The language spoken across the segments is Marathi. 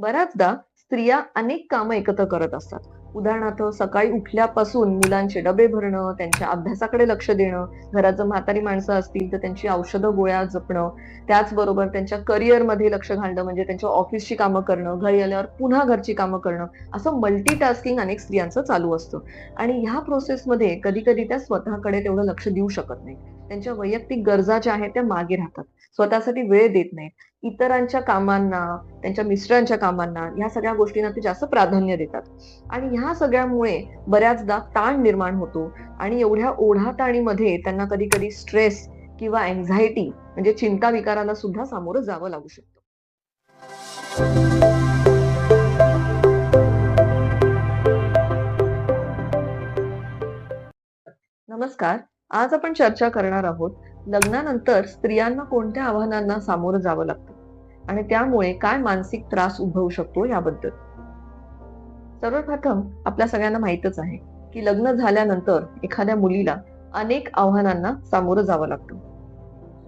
बऱ्याचदा स्त्रिया अनेक कामं एकत्र करत असतात. उदाहरणार्थ सकाळी उठल्यापासून मुलांचे डबे भरणं त्यांच्या अभ्यासाकडे लक्ष देणं घरात जर म्हातारी माणसं असतील तर त्यांची औषधं गोळ्या जपणं त्याचबरोबर त्यांच्या करिअरमध्ये लक्ष घालणं म्हणजे त्यांच्या ऑफिसची कामं करणं घरी आल्यावर पुन्हा घरची कामं करणं असं मल्टीटास्किंग अनेक स्त्रियांचं चालू असतं. आणि ह्या प्रोसेसमध्ये कधी कधी त्या स्वतःकडे तेवढं लक्ष देऊ शकत नाही त्यांच्या वैयक्तिक गरजा ज्या आहेत त्या मागे राहतात. स्वतःसाठी वेळ देत नाहीत. इतरांच्या कामांना त्यांच्या मिस्टरांच्या कामांना ह्या सगळ्या गोष्टींना ते जास्त प्राधान्य देतात. आणि ह्या सगळ्यामुळे बऱ्याचदा ताण निर्माण होतो आणि एवढ्या ओढाताणीमध्ये त्यांना कधी कधी स्ट्रेस किंवा अँझायटी म्हणजे चिंता विकाराला सुद्धा सामोरं जावं लागू शकतं. नमस्कार. आज आपण चर्चा करणार आहोत लग्नानंतर स्त्रियांना कोणत्या आव्हानांना सामोरं जावं लागतं? आणि त्यामुळे काय मानसिक त्रास उद्भवू शकतो याबद्दल? सर्वप्रथम आपल्या सगळ्यांना माहितच आहे की लग्न झाल्यानंतर एखाद्या मुलीला अनेक आव्हानांना सामोरं जावं लागतं.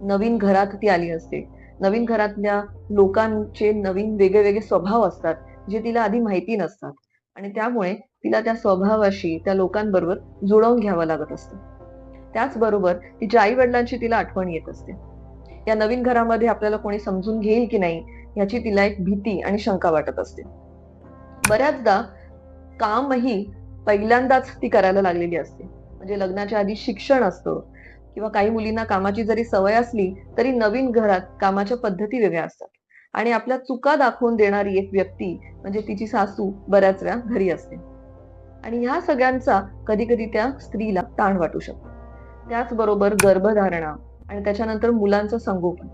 नवीन घरात ती आली असते. नवीन घरातल्या लोकांचे नवीन वेगळे वेगळे स्वभाव असतात जे तिला आधी माहिती नसतात. आणि त्यामुळे तिला त्या स्वभावाशी त्या लोकांबरोबर जुळवून घ्यावं लागत असतं. त्याचबरोबर तिच्या आई वडिलांची तिला आठवण येत असते. या नवीन घरामध्ये आपल्याला कोणी समजून घेईल की नाही याची तिला एक भीती आणि शंका वाटत असते. बऱ्याचदा कामही पहिल्यांदाच ती करायला लागलेली असते. म्हणजे लग्नाच्या आधी शिक्षण असतं किंवा काही मुलींना कामाची जरी सवय असली तरी नवीन घरात कामाच्या पद्धती वेगळ्या असतात. आणि आपल्या चुका दाखवून देणारी एक व्यक्ती म्हणजे तिची सासू बऱ्याच वेळा घरी असते. आणि ह्या सगळ्यांचा कधी कधी त्या स्त्रीला ताण वाटू शकतो. त्याचबरोबर गर्भधारणा आणि त्याच्यानंतर मुलांचं संगोपन.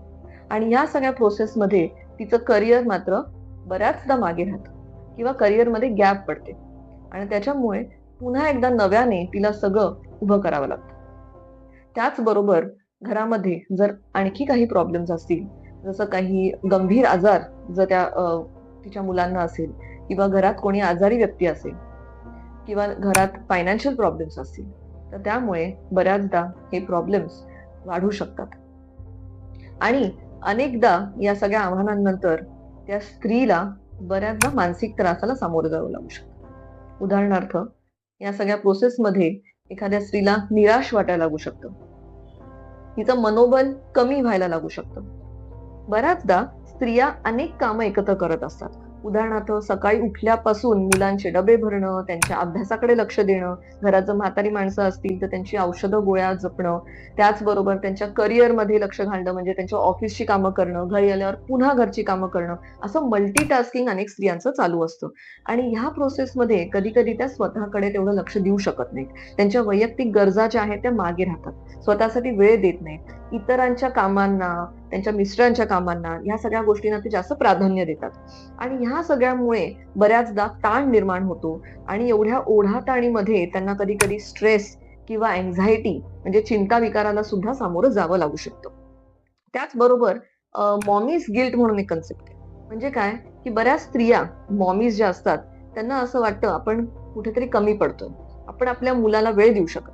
आणि ह्या सगळ्या प्रोसेसमध्ये तिचं करिअर मात्र बऱ्याचदा मागे राहतं किंवा करिअरमध्ये गॅप पडते. आणि त्याच्यामुळे पुन्हा एकदा नव्याने तिला सगळं उभं करावं लागतं. त्याचबरोबर घरामध्ये जर आणखी काही प्रॉब्लेम्स असतील जसं काही गंभीर आजार जर त्या अं, तिच्या मुलांना असेल किंवा घरात कोणी आजारी व्यक्ती असेल किंवा घरात फायनान्शियल प्रॉब्लेम्स असतील तर त्यामुळे बऱ्याचदा हे प्रॉब्लेम्स वाढू शकतात. आणि अनेकदा या सगळ्या आव्हानांनंतर त्या स्त्रीला बऱ्याचदा मानसिक त्रासाला सामोरं जावं लागू शकतं. उदाहरणार्थ या सगळ्या प्रोसेसमध्ये एखाद्या स्त्रीला निराश वाटायला लागू शकतं. तिचं मनोबल कमी व्हायला लागू शकतं. बऱ्याचदा स्त्रिया अनेक कामं एकत्र करत असतात. उदाहरणार्थ सकाळी उठल्यापासून मुलांचे डबे भरणं त्यांच्या अभ्यासाकडे लक्ष देणं घराचं म्हातारी माणसं असतील तर त्यांची औषधं गोळ्या जपणं त्याचबरोबर त्यांच्या करिअरमध्ये लक्ष घालणं म्हणजे त्यांच्या ऑफिसची कामं करणं घरी आल्यावर पुन्हा घरची कामं करणं असं मल्टीटास्किंग अनेक स्त्रियांचं चालू असतं. आणि ह्या प्रोसेसमध्ये कधी कधी त्या स्वतःकडे तेवढं लक्ष देऊ शकत नाहीत. त्यांच्या वैयक्तिक गरजा ज्या आहेत त्या मागे राहतात. स्वतःसाठी वेळ देत नाहीत. इतरांच्या कामांना त्यांच्या मिस्टरांच्या कामांना ह्या सगळ्या गोष्टींना ते जास्त प्राधान्य देतात. आणि ह्या सगळ्यामुळे बऱ्याचदा ताण निर्माण होतो आणि एवढ्या ओढाताणीमध्ये त्यांना कधी कधी स्ट्रेस किंवा अँझायटी म्हणजे चिंता विकाराला सुद्धा सामोरं जावं लागू शकतं. त्याचबरोबर मॉमीज गिल्ट म्हणून एक कन्सेप्ट आहे. म्हणजे काय? की बऱ्याच स्त्रिया मॉमीज ज्या असतात त्यांना असं वाटतं आपण कुठेतरी कमी पडतोय. आपण आपल्या मुलाला वेळ देऊ शकत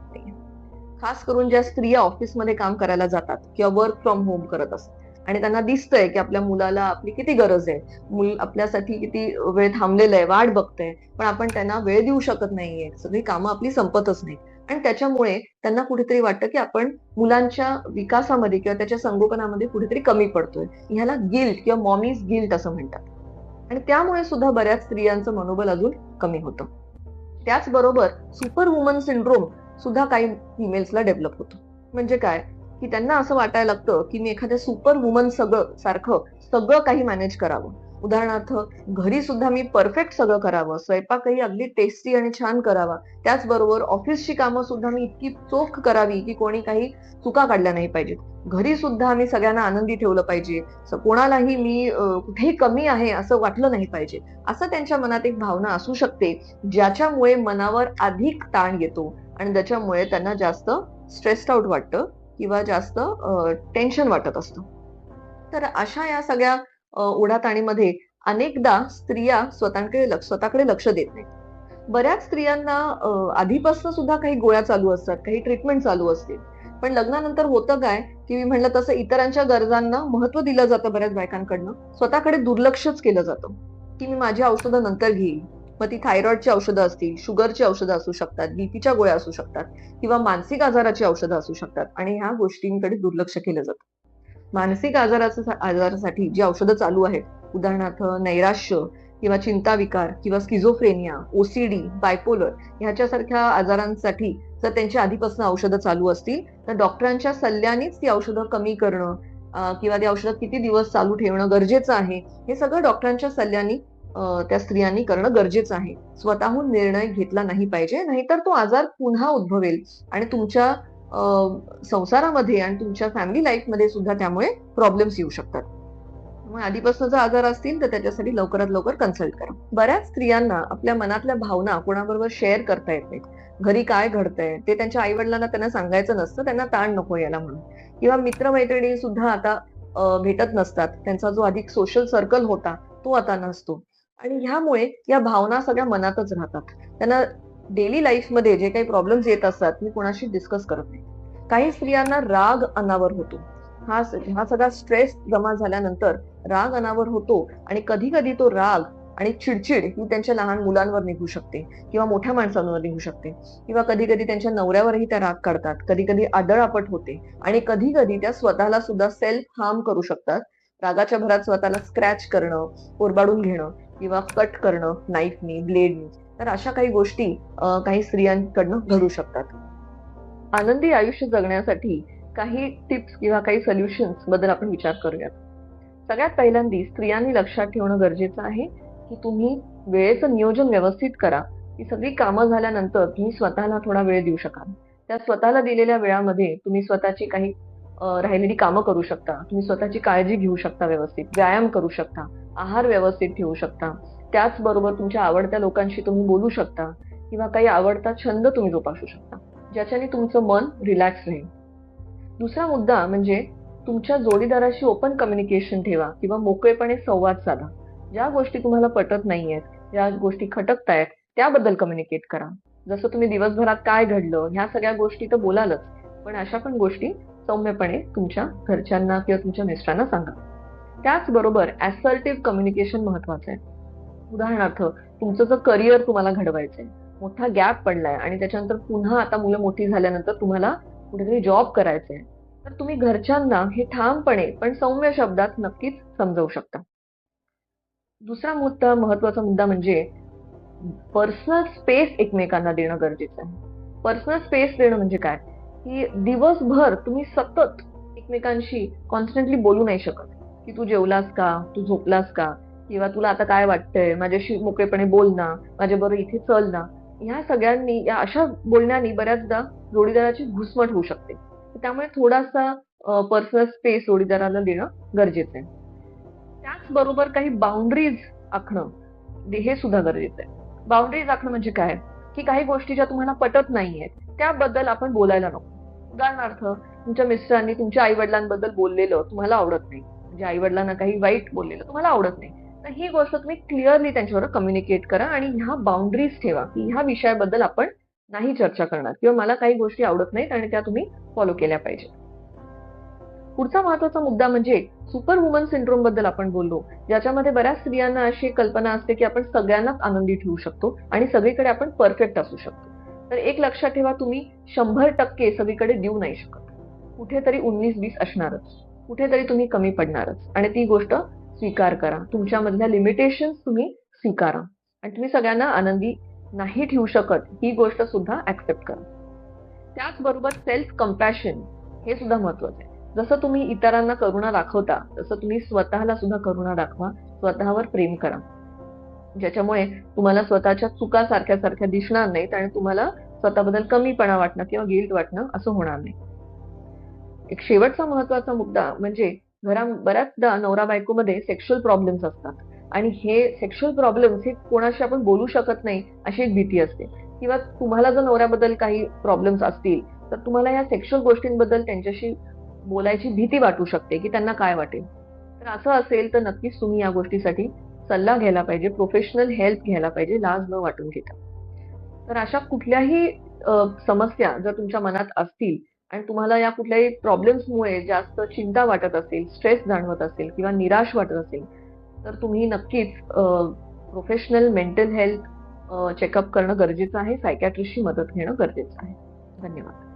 खास करून ज्या स्त्रिया ऑफिसमध्ये काम करायला जातात किंवा वर्क फ्रॉम होम करत असतात. आणि त्यांना दिसतंय की आपल्या मुलाला आपली किती गरज आहे. मूल आपल्यासाठी किती वेळ थांबलेलं आहे वाट बघतंय. पण आपण त्यांना वेळ देऊ शकत नाहीये. सगळी कामं आपली संपतच नाही आणि त्याच्यामुळे त्यांना कुठेतरी वाटतं की आपण मुलांच्या विकासामध्ये किंवा त्याच्या संगोपनामध्ये कुठेतरी कमी पडतोय. ह्याला गिल्ट किंवा मॉमीज गिल्ट असं म्हणतात. आणि त्यामुळे सुद्धा बऱ्याच स्त्रियांचं मनोबल अजून कमी होतं. त्याचबरोबर सुपर वुमन सिंड्रोम सुद्धा काही फिमेल्सला डेव्हलप होतो. म्हणजे काय? की त्यांना असं वाटायला लागतं की मी एखाद्या सुपर वुमन सगळं सारखं सगळं काही मॅनेज करावं. उदाहरणार्थ घरी सुद्धा मी परफेक्ट सगळं करावं स्वयंपाकही अगदी टेस्टी आणि छान करावा. त्याचबरोबर ऑफिसची कामं सुद्धा मी इतकी चोख करावी की कोणी काही चुका काढल्या नाही पाहिजेत. घरी सुद्धा मी सगळ्यांना आनंदी ठेवलं पाहिजे. कोणालाही मी कुठेही कमी आहे असं वाटलं नाही पाहिजे. असं त्यांच्या मनात एक भावना असू शकते ज्याच्यामुळे मनावर अधिक ताण येतो. आणि त्याच्यामुळे त्यांना जास्त स्ट्रेस्ड आउट वाटतं किंवा जास्त टेन्शन वाटत असतं. तर अशा या सगळ्या उडाताणीमध्ये अनेकदा स्त्रिया स्वतःकडे लक्ष स्वतःकडे लक्ष देत नाहीत. बऱ्याच स्त्रियांना आधीपासून सुद्धा काही गोळ्या चालू असतात काही ट्रीटमेंट चालू असते पण लग्नानंतर होतं काय की मी म्हणलं तसं इतरांच्या गरजांना महत्त्व दिलं जातं बऱ्याच बायकांकडनं स्वतःकडे दुर्लक्षच केलं जातं की मी माझी औषधं नंतर घेईन. मग ती थायरॉइडची औषधं असतील शुगरची औषधं असू शकतात बीपीच्या गोळ्या असू शकतात किंवा मानसिक आजाराची औषधं असू शकतात आणि ह्या गोष्टींकडे दुर्लक्ष केलं जातं. मानसिक आजाराचं आजारासाठी जी औषधं चालू आहेत उदाहरणार्थ नैराश्य किंवा चिंता विकार किंवा स्किझोफ्रेनिया ओसीडी बायपोलर ह्याच्यासारख्या आजारांसाठी जर त्यांची आधीपासून औषधं चालू असतील तर डॉक्टरांच्या सल्ल्यानेच ती औषधं कमी करणं किंवा ती औषधं किती दिवस चालू ठेवणं गरजेचं आहे हे सगळं डॉक्टरांच्या सल्ल्याने त्या स्त्रियांनी करणं गरजेचं आहे. स्वतःहून निर्णय घेतला नाही पाहिजे नाहीतर तो आजार पुन्हा उद्भवेल. आणि तुमच्या संसारामध्ये आणि तुमच्या फॅमिली लाईफमध्ये सुद्धा त्यामुळे प्रॉब्लेम्स येऊ शकतात. मग आधीपासून जर आजार असतील तर त्याच्यासाठी लवकरात लवकर कन्सल्ट करा. बऱ्याच स्त्रियांना आपल्या मनातल्या भावना कोणाबरोबर शेअर करता येत नाहीत. घरी काय घडतंय? ते त्यांच्या आई वडिलांना त्यांना सांगायचं नसतं त्यांना ताण नको यायला म्हणून. किंवा मित्रमैत्रिणी सुद्धा आता भेटत नसतात. त्यांचा जो अधिक सोशल सर्कल होता तो आता नसतो. आणि ह्यामुळे या भावना सगळ्या मनातच राहतात. त्यांना डेली लाईफमध्ये जे काही प्रॉब्लेम्स येत असतात मी कोणाशी डिस्कस करत नाही. काही स्त्रियांना राग अनावर होतो. हा हा सगळा स्ट्रेस जमा झाल्यानंतर राग अनावर होतो आणि कधी कधी तो राग आणि चिडचिड ही त्यांच्या लहान मुलांवर निघू शकते किंवा मोठ्या माणसांवर निघू शकते. किंवा कधी कधी त्यांच्या नवऱ्यावरही त्या राग काढतात. कधी कधी आदळापट होते आणि कधी कधी त्या स्वतःला सुद्धा सेल्फ हार्म करू शकतात. रागाच्या भरात स्वतःला स्क्रॅच करणं कोरबाडून घेणं किंवा कट करणं नाईफनी ब्लेडनी तर अशा काही गोष्टी काही स्त्रियांकडनं घडू शकतात. आनंदी आयुष्य जगण्यासाठी काही टिप्स किंवा काही सोल्युशन्सबद्दल आपण विचार करूयात. सगळ्यात पहिल्यांदी स्त्रियांनी लक्षात ठेवणं गरजेचं आहे की तुम्ही वेळेचं नियोजन व्यवस्थित करा. की सगळी कामं झाल्यानंतर तुम्ही स्वतःला थोडा वेळ देऊ शकाल. त्या स्वतःला दिलेल्या वेळामध्ये तुम्ही स्वतःची काही राहिलेली कामं करू शकता. तुम्ही स्वतःची काळजी घेऊ शकता व्यवस्थित. व्यायाम करू शकता. आहार व्यवस्थित ठेवू शकता. त्याचबरोबर तुमच्या आवडत्या लोकांशी तुम्ही बोलू शकता किंवा काही आवडता छंद तुम्ही जोपासू शकता ज्याच्याने तुमचं मन रिलॅक्स राहील. दुसरा मुद्दा म्हणजे तुमच्या जोडीदाराशी ओपन कम्युनिकेशन ठेवा किंवा मोकळेपणे संवाद साधा. ज्या गोष्टी तुम्हाला पटत नाहीयेत ज्या गोष्टी खटकतायत त्याबद्दल कम्युनिकेट करा. जसं तुम्ही दिवसभरात काय घडलं ह्या सगळ्या गोष्टी तर बोलालच पण अशा पण गोष्टी सौम्यपणे तुमच्या घरच्यांना किंवा तुमच्या मिस्टरांना सांगा. त्याचबरोबर ॲसर्टिव्ह कम्युनिकेशन महत्वाचं आहे. उदाहरणार्थ तुमचं जर करिअर तुम्हाला घडवायचंय मोठा गॅप पडलाय आणि त्याच्यानंतर पुन्हा आता मुलं मोठी झाल्यानंतर तुम्हाला कुठेतरी जॉब करायचंय तर तुम्ही घरच्यांना हे ठामपणे पण सौम्य शब्दात नक्कीच समजावू शकता. दुसरा मुद्दा महत्त्वाचा मुद्दा म्हणजे पर्सनल स्पेस एकमेकांना देणं गरजेचं आहे. पर्सनल स्पेस देणं म्हणजे काय? की दिवसभर तुम्ही सतत एकमेकांशी कॉन्स्टंटली बोलू नाही शकत. की तू जेवलास का? तू झोपलास का? किंवा तुला आता काय वाटतंय? माझ्याशी मोकळेपणे बोल ना. माझ्याबरोबर इथे चल ना. ह्या सगळ्यांनी या अशा बोलण्यानी बऱ्याचदा जोडीदाराची घुसमट होऊ शकते. त्यामुळे थोडासा पर्सनल स्पेस जोडीदाराला देणं गरजेचं आहे त्याचबरोबर काही बाउंड्रीज आखणं हे सुद्धा गरजेचं आहे बाउंड्रीज आखणं म्हणजे काय? की काही गोष्टी ज्या तुम्हाला पटत नाहीयेत त्याबद्दल आपण बोलायला नको. उदाहरणार्थ तुमच्या मिस्टरांनी तुमच्या आई वडिलांबद्दल बोललेलं तुम्हाला आवडत नाही. म्हणजे आई वडिलांना काही वाईट बोललेलं तुम्हाला आवडत नाही. तर ही गोष्ट तुम्ही क्लिअरली त्यांच्यावर कम्युनिकेट करा आणि ह्या बाउंड्रीज ठेवा की ह्या विषयाबद्दल आपण नाही चर्चा करणार किंवा मला काही गोष्टी आवडत नाहीत आणि त्या तुम्ही फॉलो केल्या पाहिजे पुढचा महत्त्वाचा मुद्दा म्हणजे सुपर वुमन सिंड्रोमबद्दल आपण बोललो. ज्याच्यामध्ये बऱ्याच स्त्रियांना अशी कल्पना असते की आपण सगळ्यांनाच आनंदी ठेवू शकतो आणि सगळीकडे आपण परफेक्ट असू शकतो. तर एक लक्षात ठेवा तुम्ही शंभर टक्के सगळीकडे देऊ नाही शकत. कुठेतरी उन्नीस बीस असणारच. कुठेतरी तुम्ही कमी पडणारच. आणि ती गोष्ट स्वीकार करा. तुमच्यामधल्या लिमिटेशन तुम्ही स्वीकारा. आणि तुम्ही सगळ्यांना आनंदी नाही ठेवू शकत ही गोष्ट सुद्धा ऍक्सेप्ट करा. त्याचबरोबर सेल्फ कम्पॅशन हे सुद्धा महत्वाचं आहे. जसं तुम्ही इतरांना करुणा दाखवता तसं तुम्ही स्वतःला सुद्धा करुणा दाखवा. स्वतःवर प्रेम करा. ज्याच्यामुळे तुम्हाला स्वतःच्या चुका सारख्या सारख्या दिसणार नाहीत आणि तुम्हाला स्वतःबद्दल कमीपणा वाटणं किंवा गिल्ट वाटणं असं होणार नाही. एक शेवटचा महत्त्वाचा मुद्दा म्हणजे घरा बऱ्याचदा नवरा बायकोमध्ये सेक्शुअल प्रॉब्लेम्स असतात. आणि हे सेक्शुअल प्रॉब्लेम्स हे कोणाशी आपण बोलू शकत नाही अशी एक भीती असते. किंवा तुम्हाला जर नवऱ्याबद्दल काही प्रॉब्लेम्स असतील तर तुम्हाला या सेक्शुअल गोष्टींबद्दल त्यांच्याशी बोलायची भीती वाटू शकते की त्यांना काय वाटेल. तर असं असेल तर नक्कीच तुम्ही या गोष्टीसाठी सल्ला घ्यायला पाहिजे प्रोफेशनल हेल्प घ्यायला पाहिजे लाज न वाटून घेता. तर अशा कुठल्याही समस्या जर तुमच्या मनात असतील आणि तुम्हाला या कुठल्याही प्रॉब्लेम्समुळे जास्त चिंता वाटत असेल स्ट्रेस जाणवत असेल किंवा निराश वाटत असेल तर तुम्ही नक्कीच प्रोफेशनल मेंटल हेल्थ चेकअप करणं गरजेचं आहे. सायकॅट्रिस्टची मदत घेणं गरजेचं आहे. धन्यवाद.